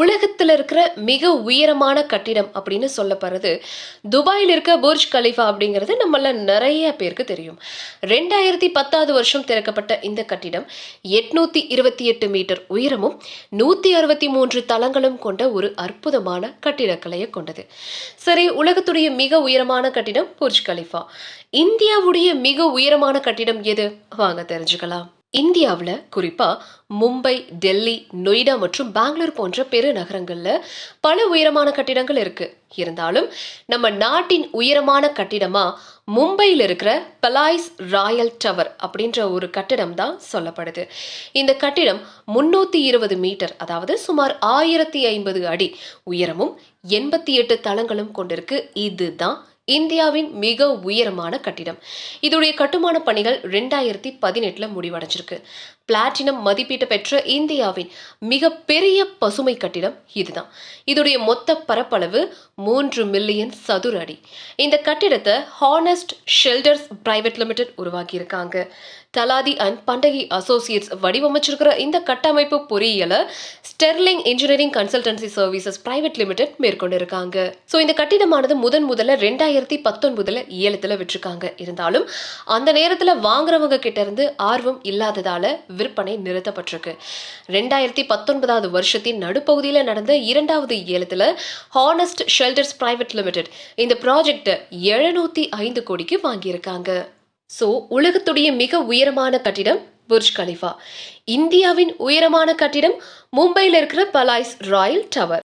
உலகத்தில் இருக்கிற மிக உயரமான கட்டிடம் அப்படின்னு சொல்லப்படுறது துபாயில் இருக்க புர்ஜ் கலிஃபா அப்படிங்கிறது நம்மள நிறைய பேருக்கு தெரியும். ரெண்டாயிரத்தி பத்தாவது வருஷம் திறக்கப்பட்ட இந்த கட்டிடம் எட்நூத்தி இருபத்தி எட்டு மீட்டர் உயரமும் நூத்தி அறுபத்தி மூன்று தளங்களும் கொண்ட ஒரு அற்புதமான கட்டிடக்கலையை கொண்டது. சரி உலகத்துடைய மிக உயரமான கட்டிடம் புர்ஜ் கலிஃபா. இந்தியாவுடைய மிக உயரமான கட்டிடம் எது? வாங்க தெரிஞ்சுக்கலாம். இந்தியாவில் குறிப்பாக மும்பை டெல்லி நொய்டா மற்றும் பெங்களூர் போன்ற பெருநகரங்களில் பல உயரமான கட்டிடங்கள் இருக்கு. இருந்தாலும் நம்ம நாட்டின் உயரமான கட்டிடமா மும்பையில் இருக்கிற பலாய்ஸ் ராயல் டவர் அப்படின்ற ஒரு கட்டிடம் தான் சொல்லப்படுது. இந்த கட்டிடம் முன்னூற்றி இருபது மீட்டர் அதாவது சுமார் ஆயிரத்தி ஐம்பது அடி உயரமும் எண்பத்தி எட்டு தளங்களும் கொண்டிருக்கு. இதுதான் இந்தியாவின் மிக உயரமான கட்டிடம். இதோடைய கட்டுமான பணிகள் ரெண்டாயிரத்தி பதினெட்டுல முடிவடைஞ்சிருக்கு. பிளாட்டினம் மதிப்பீட்டு பெற்ற இந்தியாவின் மிக பெரிய பசுமை கட்டிடம் இதுதான். இதோடைய மொத்த பரப்பளவு மூன்று மில்லியன் சதுர அடி. இந்த கட்டிடத்தை ஹானஸ்ட் ஷெல்டர்ஸ் பிரைவேட் லிமிடெட் உருவாக்கி இருக்காங்க தலாதி அண்ட் பண்டகி அசோசியேட்ஸ் வடிவமைச்சிருக்கிற இந்த கட்டமைப்பு பொறியியலை Sterling engineering consultancy services private limited மேற்கொண்டிருக்காங்க. So இந்த கட்டிடமானது முதன் முதல்ல ரெண்டாயிரத்தி பத்தொன்பதுல ஏலத்துல விட்டுருக்காங்க. இருந்தாலும் அந்த நேரத்துல வாங்குறவங்க கிட்ட இருந்து ஆர்வம் இல்லாததால விற்பனை நிறுத்தப்பட்டிருக்கு. ரெண்டாயிரத்தி பத்தொன்பதாவது வருஷத்தின் நடுப்பகுதியில் நடந்த இரண்டாவது ஏலத்துல ஹானஸ்ட் ஷெல்டர்ஸ் பிரைவேட் லிமிடெட் இந்த ப்ராஜெக்டை எழுநூத்தி ஐந்து கோடிக்கு வாங்கியிருக்காங்க. ஸோ உலகத்துடைய மிக உயரமான கட்டிடம் புர்ஜ் கலிஃபா. இந்தியாவின் உயரமான கட்டிடம் மும்பையில் இருக்கிற பலாய்ஸ் ராயல் டவர்.